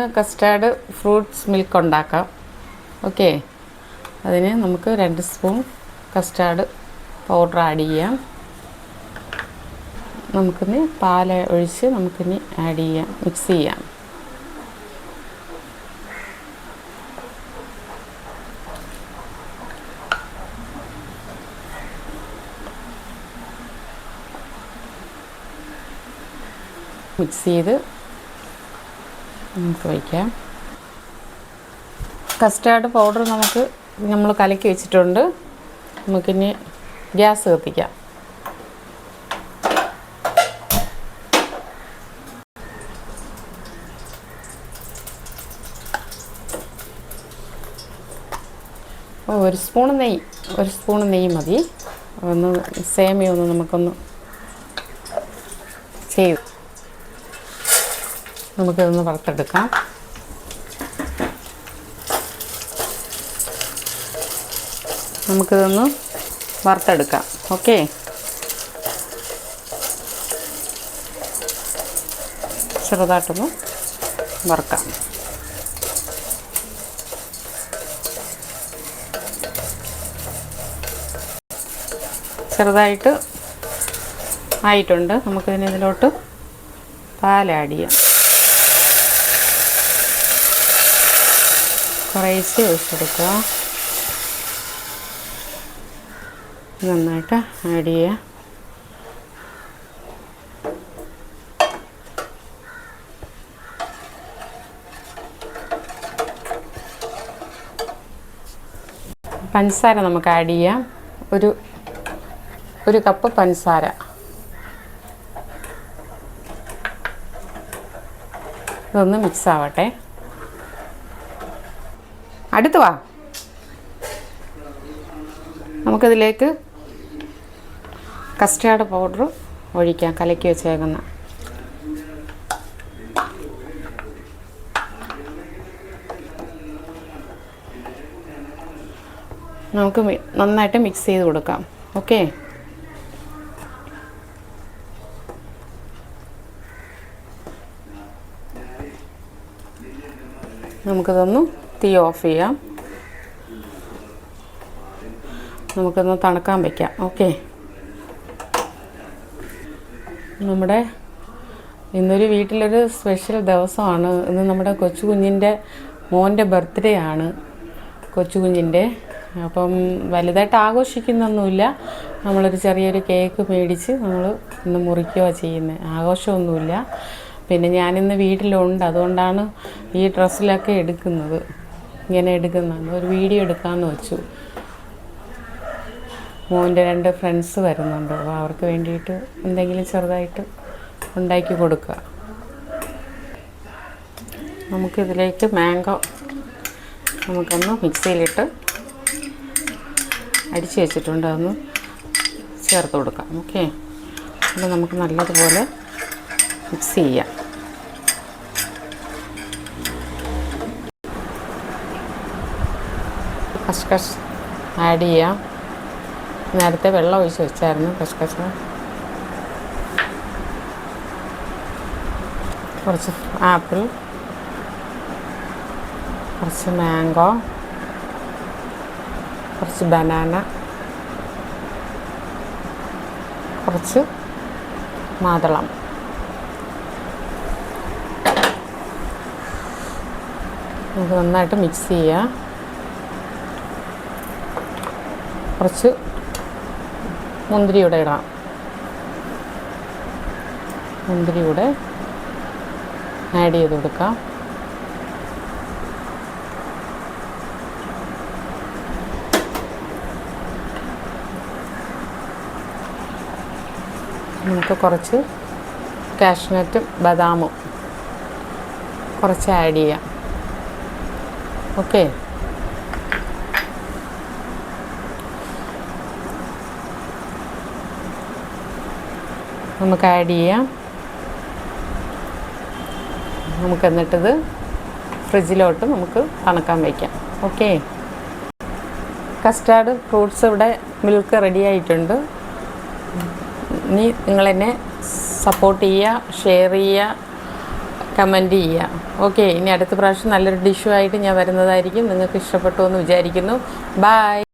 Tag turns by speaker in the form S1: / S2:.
S1: Custard fruits milk ഉണ്ടാക്കാം okay. അതിന് നമുക്ക് രണ്ട് സ്പൂൺ കസ്റ്റാർഡ് പൗഡർ ആഡ് ചെയ്യാം. നമുക്കിനി പാൽ ഒഴിച്ച് നമുക്കിനി ആഡ് ചെയ്യാം മിക്സ് ചെയ്യാം. മിക്സ് ചെയ്ത് നമുക്ക് വയ്ക്കാം കസ്റ്റാർഡ് പൗഡർ നമുക്ക് നമ്മൾ കലക്കി വെച്ചിട്ടുണ്ട്. നമുക്കിനി ഗ്യാസ് കത്തിക്കാം. ഒരു സ്പൂൺ നെയ്യ് ഒരു സ്പൂൺ നെയ്യ് മതി. ഒന്ന് സേമിയ ഒന്ന് നമുക്കൊന്ന് ചെയ്ത് നമുക്കിതൊന്ന് വറുത്തെടുക്കാം. നമുക്കിതൊന്ന് വറുത്തെടുക്കാം. ഓക്കെ? ചെറുതായിട്ടൊന്ന് വറുക്കാം. ചെറുതായിട്ട് ആയിട്ടുണ്ട്. നമുക്കിതിന് പാൽ ചെയ്യാം. കുറേശ്ശെ ഒഴിച്ചെടുക്കുക നന്നായിട്ട് ആഡ് ചെയ്യുക. പഞ്ചസാര നമുക്ക് ആഡ് ചെയ്യാം. ഒരു ഒരു കപ്പ് പഞ്ചസാര. ഇതൊന്ന് മിക്സ് ആവട്ടെ. അടുത്ത് വാ. നമുക്കിതിലേക്ക് കസ്റ്റാർഡ് പൗഡർ ഒഴിക്കാം കലക്കി വെച്ചേക്കുന്ന. നമുക്ക് നന്നായിട്ട് മിക്സ് ചെയ്ത് കൊടുക്കാം. ഓക്കെ? നമുക്കിതൊന്ന് തീ ഓഫ് ചെയ്യാം. നമുക്കൊന്ന് തണുക്കാൻ വയ്ക്കാം ഓക്കെ. നമ്മുടെ ഇന്നൊരു വീട്ടിലൊരു സ്പെഷ്യൽ ദിവസമാണ്. ഇന്ന് നമ്മുടെ കൊച്ചു കുഞ്ഞിന്റെ മോന്റെ ബർത്ത്ഡേ ആണ്. കൊച്ചു കുഞ്ഞിന്റെ അപ്പം വലുതായിട്ട് ആഘോഷിക്കുന്നൊന്നുമില്ല. നമ്മളൊരു ചെറിയൊരു കേക്ക് മേടിച്ച് നമ്മൾ ഇന്ന് മുറിക്കുകയോ ചെയ്യുന്നത് ആഘോഷമൊന്നുമില്ല. പിന്നെ ഞാനിന്ന് വീട്ടിലുണ്ട്. അതുകൊണ്ടാണ് ഈ ഡ്രസ്സിലൊക്കെ എടുക്കുന്നത്. ഇങ്ങനെ എടുക്കുന്നതാണ് ഒരു വീഡിയോ എടുക്കാമെന്ന് വെച്ചു. മോന്റെ രണ്ട് ഫ്രണ്ട്സ് വരുന്നുണ്ട്. അപ്പോൾ അവർക്ക് വേണ്ടിയിട്ട് എന്തെങ്കിലും ചെറുതായിട്ട് ഉണ്ടാക്കി കൊടുക്കുക നമുക്കിതിലേക്ക് മാംഗോ നമുക്കൊന്ന് മിക്സിയിലിട്ട് അടിച്ച് വെച്ചിട്ടുണ്ട്. അതൊന്ന് ചേർത്ത് കൊടുക്കാം. ഓക്കെ? അപ്പോൾ നമുക്ക് നല്ലതുപോലെ മിക്സ് ചെയ്യാം. കഷ്കഷ് ആഡ് ചെയ്യാം. നേരത്തെ വെള്ളം ഒഴിച്ച് വെച്ചായിരുന്നു കഷ്കഷ് കുറച്ച് ആപ്പിൾ കുറച്ച് മാംഗോ കുറച്ച് ബനാന കുറച്ച് മാതളം. ഇത് നന്നായിട്ട് മിക്സ് ചെയ്യുക കുറച്ച് മുന്തിരിയുടെ ഇടാം. മുന്തിരിയുടെ ആഡ് ചെയ്ത് കൊടുക്കാം. നമുക്ക് കുറച്ച് കാഷ്നട്ടും ബദാമും കുറച്ച് ആഡ് ചെയ്യാം. ഓക്കെ നമുക്ക് ആഡ് ചെയ്യാം. നമുക്ക് എന്നിട്ടത് ഫ്രിഡ്ജിലോട്ട് നമുക്ക് തണുക്കാൻ വയ്ക്കാം ഓക്കെ കസ്റ്റാർഡ് ഫ്രൂട്ട്സ് ഇവിടെ മിൽക്ക് റെഡി ആയിട്ടുണ്ട്. ഇനി നിങ്ങളെന്നെ സപ്പോർട്ട് ചെയ്യുക ഷെയർ ചെയ്യുക കമന്റ് ചെയ്യുക. ഓക്കെ ഇനി അടുത്ത പ്രാവശ്യം നല്ലൊരു ഡിഷുമായിട്ട് ഞാൻ വരുന്നതായിരിക്കും. നിങ്ങൾക്ക് ഇഷ്ടപ്പെട്ടു എന്ന് വിചാരിക്കുന്നു. ബായ്